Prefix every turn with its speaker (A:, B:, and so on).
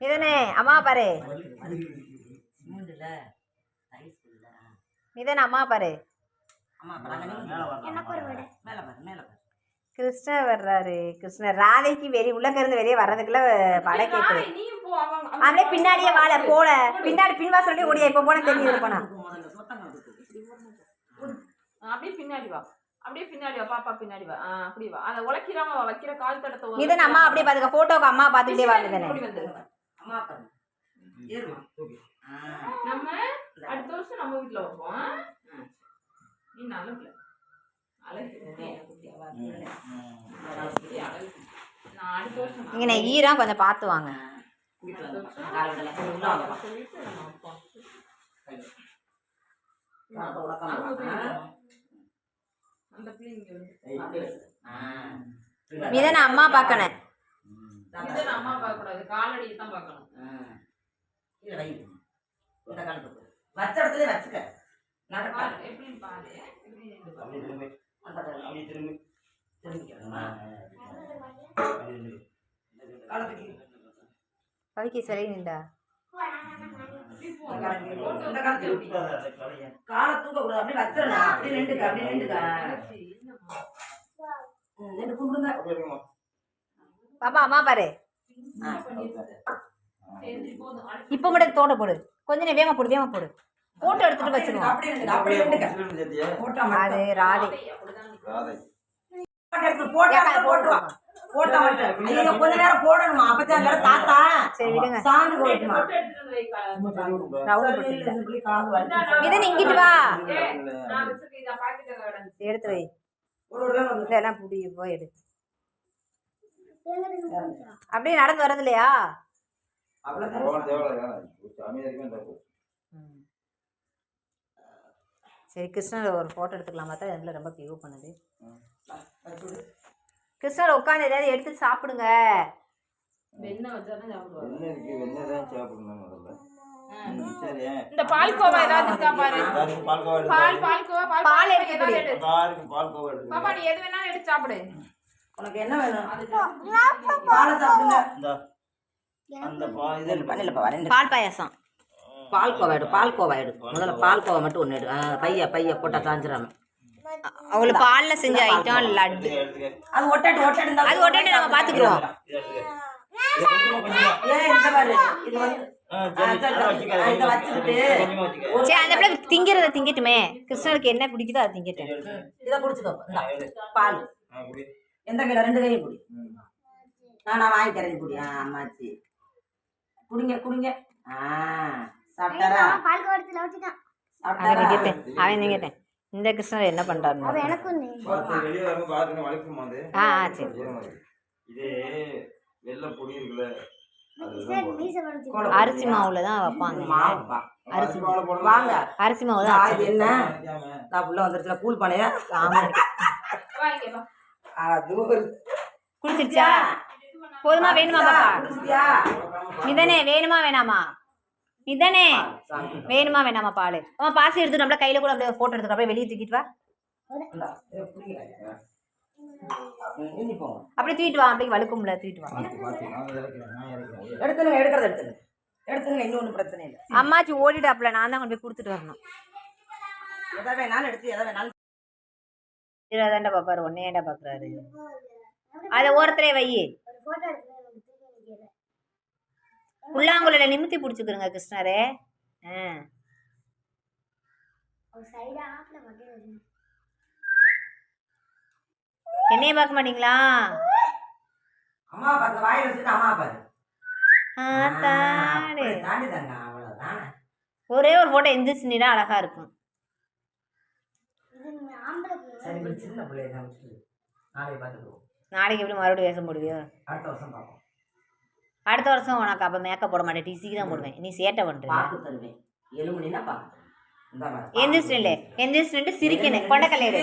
A: இதனே அம்மா பாரு. இதனே அம்மா பாரு.
B: அம்மா பழங்க எனக்கு ஒரு விட. மேல பாரு மேல பாரு.
A: கிருஷ்ணர் வர்றாரு. கிருஷ்ணர் ராதைக்கு வெளியே உள்ளக்க இருந்து வெளியே வர்றதுக்குள்ள படம் கேட்குது
C: நீயும் போ அவங்க
A: அப்படியே பின்னாடியே வாழ போல பின்னாடி பின்வாசல்லே ஓடியா இப்போ போன. தெரிஞ்சு இருப்பனா
C: அப்படியே பின்னாடி வா. அப்படியே பின்னாடி வா பாப்பா பின்னாடி வா. அப்படி வா. அதை உழைக்கிறாம வைக்கிற கால் தடத்தை
A: இதன் அம்மா அப்படியே பாத்துக்க. போட்டோக்கு அம்மா
C: இப்படி வந்துரு.
B: அம்மா பாரு ஏறுமா? ஆ.
C: நம்ம அடுத்த வருஷம் நம்ம வீட்டுல வைப்போம்? நீ நல்ல பிள்ளை.
A: இங்கே ஈரம் கொஞ்சம் பார்த்து வாங்க. இதனை அம்மா பார்க்கணும்.
C: இதை நான் அம்மா பார்க்க கூடாது காலடியை தான் பார்க்கணும்.
B: கீழே வை. இந்த காலத்துக்கு வச்ச இடத்துல வச்சுக்க. நடப்பா
C: பாரு, எப்படின்னு பாரு.
B: அப்படி திரும்பி. அந்த அப்படி திரும்பி. திரும்பிக்கணுமா காலத்துக்கு
A: கவிக்கு சரி நின்றா
B: காலை தூக்க கூடாது. வச்சிடணும் அப்படி நின்றுக்க அப்படி நின்றுக்க. நின்று கும்பிடுங்க.
A: பாப்பா அம்மா பாரு. இப்போ மட்டும் தோட்ட போடு. கொஞ்ச நேரம் வேகமா போடு வேகமா போடு. போட்டோ எடுத்துட்டு வச்சிருவோம். அது ராதை.
B: எடுத்து
A: இங்கிட்டு வா. எடுத்து வை. இதெல்லாம் புடி போய் எடு. அப்படியே நடந்து வரது இல்லையா. சரி கிருஷ்ணர் ஒரு ஃபோட்டோ எடுத்துக்கலாம் பார்த்தா இதில் ரொம்ப பியூ பண்ணுது. கிருஷ்ணர் உட்காந்து ஏதாவது எடுத்து சாப்பிடுங்க.
D: தான்
C: இந்த பால்கோவா ஏதாவது இருக்கா பாரு?
D: பால்கோவா
C: பால் பால்கோவா பால்
A: பால்
C: பால்
A: எடுத்து
C: பாப்பா நீ எது வேணாலும் எடுத்து சாப்பிடு.
B: உனக்கு என்ன வேணும்? பாலை சாப்பிடுங்க.
D: அந்த பா இது.
B: பண்ணிலப்பா வரேன்
A: பால் பாயாசம்.
B: பால் கோவா எடு பால் கோவா எடு. முதல்ல பால் கோவா மட்டும் ஒன்று எடு. பைய பைய போட்டா சாஞ்சிடாம
A: அவங்களுக்கு பாலில் செஞ்ச ஐட்டம் லட்டு.
B: அது ஒட்டாட்டு ஒட்டாட்டு இருந்தா
A: அது ஒட்டே நம்ம பார்த்துக்குறோம்.
B: ஏன் இந்த பாரு. இது வந்து
D: சரி,
A: அந்த பிள்ளை திங்கிறத திங்கட்டுமே. கிருஷ்ணருக்கு என்ன பிடிக்குதோ அதை திங்கட்டும்.
B: இதை குடிச்சுக்கோ. பால்.
D: ஆ, குடி.
B: எந்த கையில? ரெண்டு கையும் குடி. நான் வாங்கி தரேன் குடி ஆ அம்மாச்சி. குடிங்க குடிங்க. ஆ சாப்பிட்டாரா?
A: அவன் அவன் திங்கட்டேன் இந்த கிருஷ்ணர் என்ன பண்றாரு
D: வெளியே வலிக்குமா அது?
A: ஆ ஆ, சரி.
D: இது வெள்ளை பொடி
A: அரிசி மாவுல தான் வைப்பாங்க. அரிசி
D: மாவுல போடணும்.
B: வாங்க.
A: அரிசி மாவு
B: ஆ,
A: தான்
B: என்ன. நான் உள்ள வந்துருச்சுல கூல் பானையா
A: ஆமா.
B: அது ஒரு
A: குடிச்சிருச்சா போதுமா வேணுமா பாப்பா? மிதனே வேணுமா வேணாமா? மிதனே. வேணுமா வேணாமா பால்? அம்மா பாசி எடுத்து நம்மள கையில கூட அப்படியே போட்டோ எடுத்துக்க அப்படியே வெளியே தூக்கிட்டு வா. அப்படியே தூக்கிட்டு வா அப்படியே வழுக்கும்ல தூக்கிட்டு வா.
B: எடுத்துங்க எடுக்கிறத எடுத்துங்க இன்னும் ஒன்றும் பிரச்சனை இல்லை.
A: அம்மாச்சி ஓடிட்டாப்ல நான் தான் கொண்டு போய் கொடுத்துட்டு வரணும்.
B: எதை வேணாலும் எடுத்து எதை வேணாலும்
A: இதாண்டா பாப்பாரு ஒன்னே ஏண்டா பாக்குறாரு? அதை ஓரத்திலே வை. புல்லாங்குழல நிமித்தி பிடிச்சிக்கிறங்க கிருஷ்ணரே. ஆ. என்னைய பார்க்க மாட்டீங்களா?
B: அம்மா பார்த்து வாயில் வச்சுட்டு அம்மா பாரு
A: ஆத்தாடு
B: தாண்டி தாங்க அவ்வளோதானே
A: ஒரே ஒரு போட்டோ எந்திரிச்சுனா அழகா இருக்கும்.
B: சரி சின்ன பிள்ளைய தான் வச்சுட்டு நாளைக்கு பார்த்துக்குவோம்
A: நாளைக்கு எப்படி மறுபடியும் வேஷம் போடுவியோ?
B: அடுத்த வருஷம் பார்ப்போம்.
A: அடுத்த வருஷம் உனக்கு அப்போ மேக்கப் போட மாட்டேன் டிசிக்கு தான் போடுவேன். நீ சேட்டை பண்ணுற
B: பார்த்து தருவேன். ஏழு மணினா பார்த்து
A: எந்திரிச்சு எந்திரிச்சு சிரிக்கணும் கொண்டக்கல்ல எடு